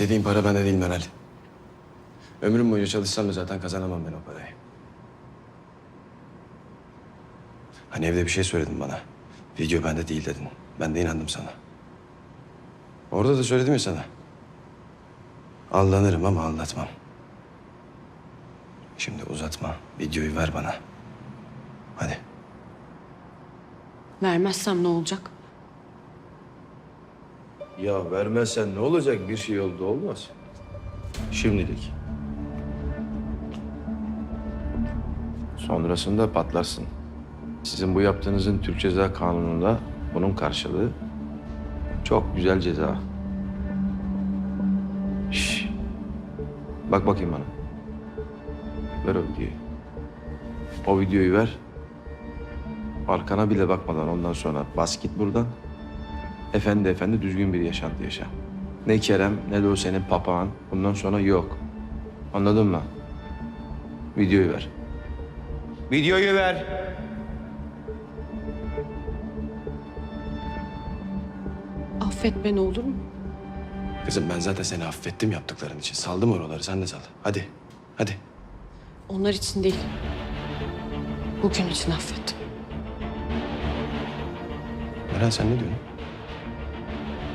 İstediğin para bende değil Meral. Ömrüm boyunca çalışsam da zaten kazanamam ben o parayı. Hani evde bir şey söyledin bana. Video bende değil dedin. Ben de inandım sana. Orada da söyledim ya sana. Aldanırım ama anlatmam. Şimdi uzatma. Videoyu ver bana. Hadi. Vermezsem ne olacak? Ya vermezsen ne olacak? Bir şey oldu olmaz. Şimdilik. Sonrasında patlarsın. Sizin bu yaptığınızın Türk Ceza Kanunu'nda bunun karşılığı çok güzel ceza. Şş. Bak bakayım bana. Ver o videoyu. O videoyu ver. Arkana bile bakmadan ondan sonra bas git buradan. Efendi efendi düzgün bir yaşantı yaşa. Ne Kerem ne de o senin papağan bundan sonra yok. Anladın mı? Videoyu ver. Videoyu ver. Affet beni olur mu? Kızım ben zaten seni affettim yaptıkların için. Saldım oraları sen de sal. Hadi. Hadi. Onlar için değil. Bugün için affettim. Meral sen ne diyorsun?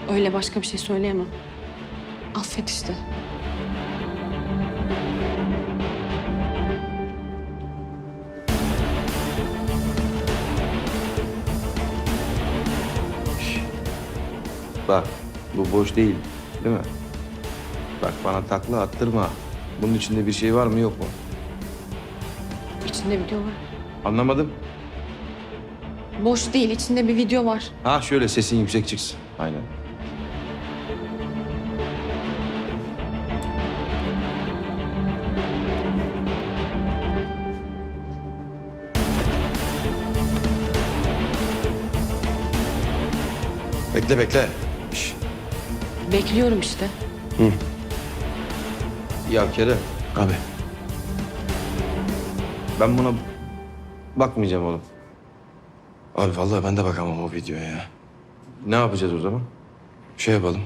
Öyle başka bir şey söyleyemem. Affet işte. Bak bu boş değil. Değil mi? Bak bana takla attırma. Bunun içinde bir şey var mı yok mu? İçinde video var. Anlamadım. Boş değil, içinde bir video var. Ha şöyle sesin yüksek çıksın. Aynen. Bekle bekle. Şş. Bekliyorum işte. Ya Kerem. Abi. Ben buna bakmayacağım oğlum. Abi vallahi ben de bakamam o videoya ya. Ne yapacağız o zaman? Şey yapalım.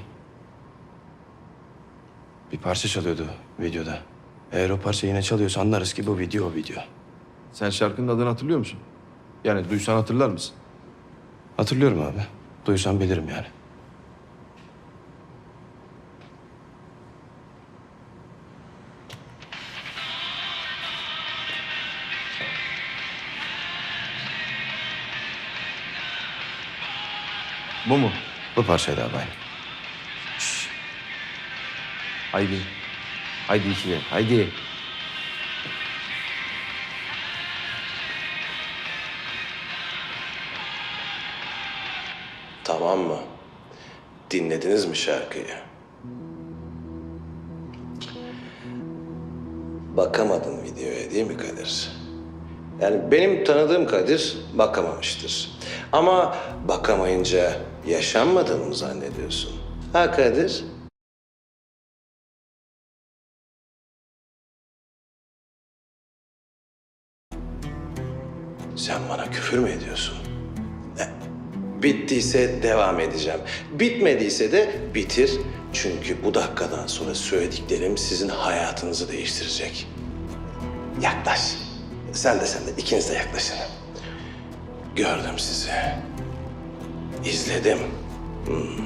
Bir parça çalıyordu videoda. Eğer o parça yine çalıyorsa anlarız ki bu video o video. Sen şarkının adını hatırlıyor musun? Yani duysan hatırlar mısın? Hatırlıyorum abi. Duysam bilirim yani. Bu mu? Bu parçaydı. Şşş. Haydi. Haydi ikili. Haydi. Tamam mı? Dinlediniz mi şarkıyı? Bakamadın videoya değil mi Kadir? Yani benim tanıdığım Kadir bakamamıştır. Ama bakamayınca yaşanmadığını mı zannediyorsun? Ha Kadir? Sen bana küfür mü ediyorsun? Bittiyse devam edeceğim. Bitmediyse de bitir. Çünkü bu dakikadan sonra söylediklerim sizin hayatınızı değiştirecek. Yaklaş. Sen de sen de ikiniz de yaklaşın. Gördüm sizi. İzledim. Hmm.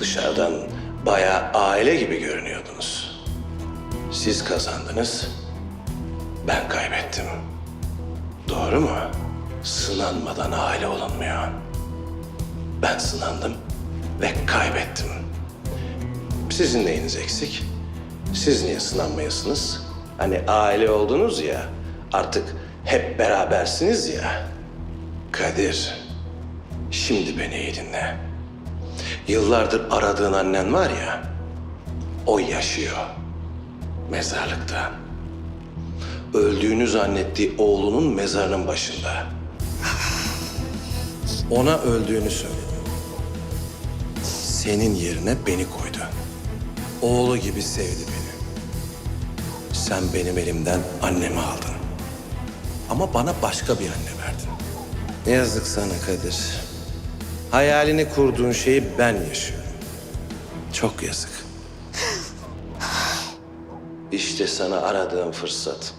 Dışarıdan bayağı aile gibi görünüyordunuz. Siz kazandınız. Ben kaybettim. Doğru mu? Sınanmadan aile olunmuyor. Ben sınandım ve kaybettim. Sizin neyiniz eksik? Siz niye sınanmayasınız? Hani aile oldunuz ya, artık hep berabersiniz ya. Kadir, şimdi beni iyi dinle. Yıllardır aradığın annen var ya, o yaşıyor. Mezarlıkta. Öldüğünü zannettiği oğlunun mezarının başında. Ona öldüğünü söyledi. Senin yerine beni koydu. Oğlu gibi sevdi beni. Sen benim elimden annemi aldın. Ama bana başka bir anne verdin. Ne yazık sana Kadir. Hayalini kurduğun şeyi ben yaşıyorum. Çok yazık. İşte sana aradığım fırsat.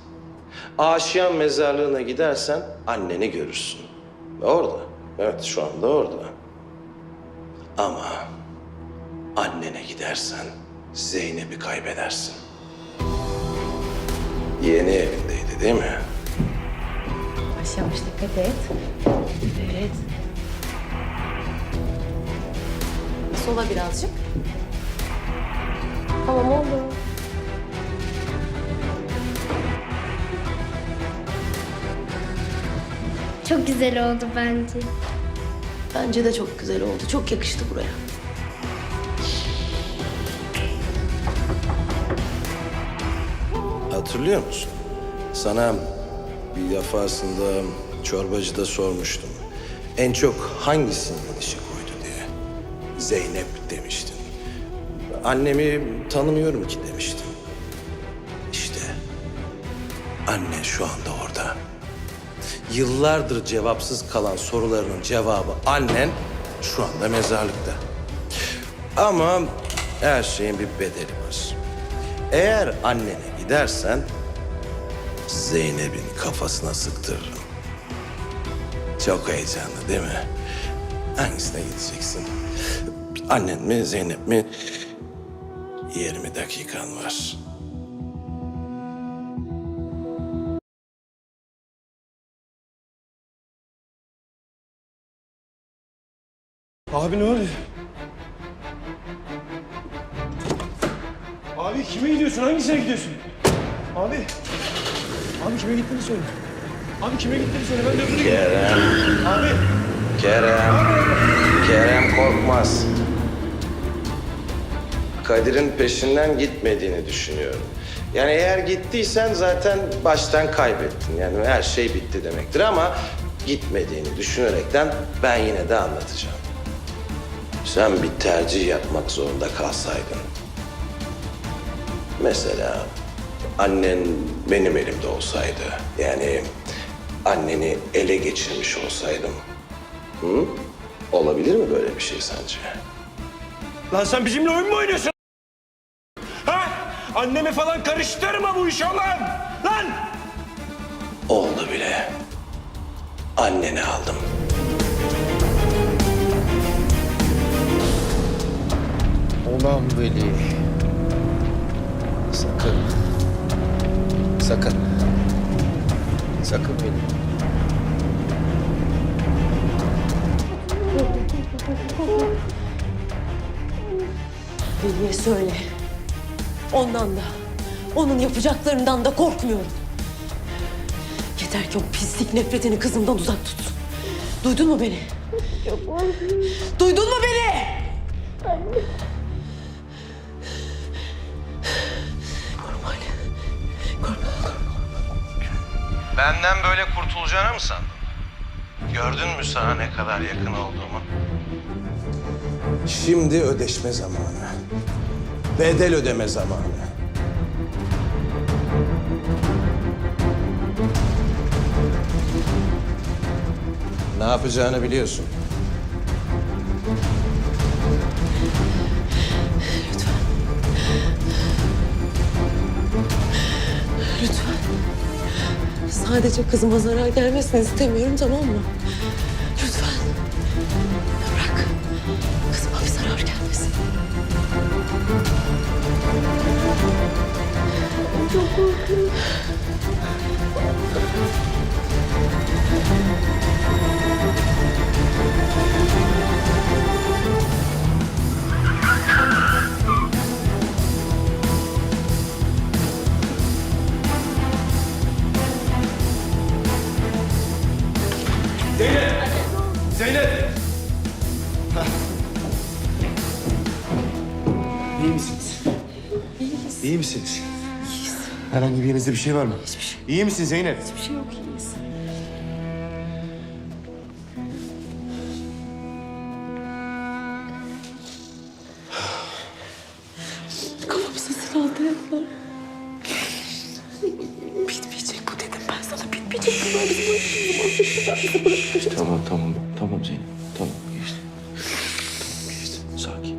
Aşiyan mezarlığına gidersen anneni görürsün. Orada. Evet şu anda orada. Ama annene gidersen Zeynep'i kaybedersin. Yeni evindeydi değil mi? Yavaş yavaş dikkat et. Evet. Sola birazcık. Tamam oldu. Çok güzel oldu bence. Bence de çok güzel oldu. Çok yakıştı buraya. Hatırlıyor musun? Sana bir defasında çorbacıda sormuştum. En çok hangisinin dişi koydu diye. Zeynep demiştin. Annemi tanımıyorum ki demiştin. İşte anne şu anda orada. Yıllardır cevapsız kalan sorularının cevabı annen şu anda mezarlıkta. Ama her şeyin bir bedeli var. Eğer annene gidersen Zeynep'in kafasına sıktırırım. Çok heyecanlı değil mi? Hangisine gideceksin? Annen mi, Zeynep mi? 20 dakikan var. Abi ne oluyor? Abi kime gidiyorsun? Hangisine gidiyorsun? Abi. Abi kime gittiğini söyle. Abi kime gittiğini söyle. Ben de öbürüne. Kerem, Abi. Kerem, Kerem korkmaz. Kadir'in peşinden gitmediğini düşünüyorum. Yani eğer gittiysen zaten baştan kaybettin. Yani her şey bitti demektir ama gitmediğini düşünerekten ben yine de anlatacağım. Sen bir tercih yapmak zorunda kalsaydın. Mesela annen benim elimde olsaydı. Yani anneni ele geçirmiş olsaydım. Hı? Olabilir mi böyle bir şey sence? Lan sen bizimle oyun mu oynuyorsun? Ha? Annemi falan karıştırma bu işe lan! Lan! Oldu bile. Anneni aldım. Ulan Veli. Sakın. Sakın. Sakın Veli. Bilge söyle. Ondan da, onun yapacaklarından da korkmuyorum. Yeter ki o pislik nefretini kızımdan uzak tut. Duydun mu beni? Duydun mu beni? Korkma Benden böyle kurtulacağını mı sandın? Gördün mü sana ne kadar yakın olduğumu? Şimdi ödeşme zamanı. Bedel ödeme zamanı. Ne yapacağını biliyorsun. Sadece kızıma zarar gelmesini istemiyorum tamam mı? Herhangi bir yerinizde bir şey var mı? Hiçbir şey. İyi misin Zeynep? Hiçbir şey yok. İyiyiz. Kafamıza silah dayadılar. bitmeyecek bu dedim ben sana. Bitmeyecek bunlar bizim başımızı. Tamam tamam. Tamam Zeynep. Tamam geçti. Tamam geçti. Sakin.